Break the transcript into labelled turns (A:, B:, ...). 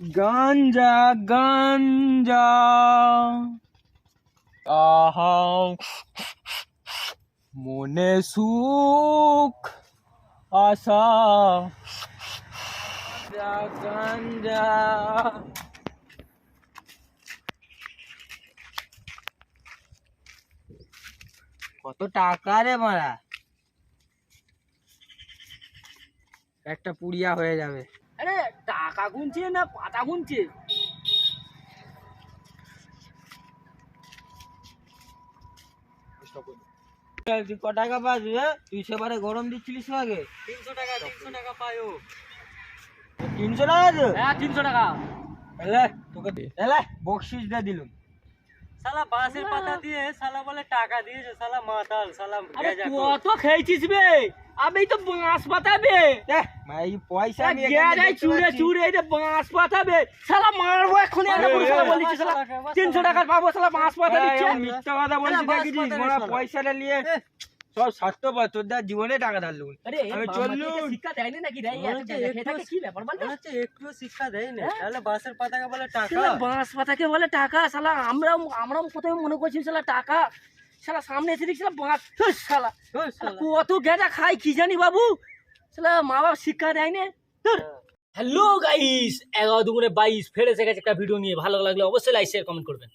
A: গাঞ্জা গাঞ্জা আহা মনে সুখ আশা গাঞ্জা গাঞ্জা কত টাকা রে মারা একটা পুড়িয়া হয়ে যাবে
B: আরে টাকা গুনছে না পাতা গুনছে?
A: ক টাকা পাস রে? তুই সেবারে গরম দিচ্ছিলিস আগে?
B: তিনশো টাকা তিনশো টাকা পাই ও।
A: তিনশো টাকা
B: হ্যাঁ তিনশো টাকা।
A: এলে তোকে এলে বকশিস দিয়ে দিলুম।
B: শালা বাঁশের পাতা দিয়ে শালা বলে টাকা দিয়েছে শালা মাতাল শালা কত খেয়েছিস বে? আমি তো বাঁশ পাতাবে
A: এই পয়সা দেখতে
B: চুড়ে চুড়ে বাঁশ পাতাবে শালা মারবো এক্ষুনি একটা
A: আরে,
B: পুরো শালা
A: এ,
B: বলিছে শালা তিনশো টাকা পাবো শালা বাঁশ পাতা দিচ্ছে।
A: মিথ্যা কথা বলছি। পয়সাটা নিয়ে। সব স্বার্থপর তোর দা জীবনে টাকা ধারলুম
B: আরে
A: আমি চললুম
B: শিক্ষা দেয়নি নাকি?
C: একটু-
B: কি ব্যাপার বল
C: হচ্ছে একটু শিক্ষা দেয় না তাহলে বাসের পাতাকে বলে টাকা।
B: বাঁশ পাতাকে বলে টাকা শালা আমরা আমরা প্রথমে মনে করছি শালা টাকা শালা সামনে এসে দেখছি শালা বাঁশ
C: শালা।
B: কত গেঁজা খাই কি জানি বাবু? শালা মা বাবা শিক্ষা দেয়নি? হ্যালো গাইস এগারো দুগুণে বাইশ ফের এসে গেছে একটা ভিডিও নিয়ে। ভালো লাগলে অবশ্যই লাইক শেয়ার কমেন্ট করবেন।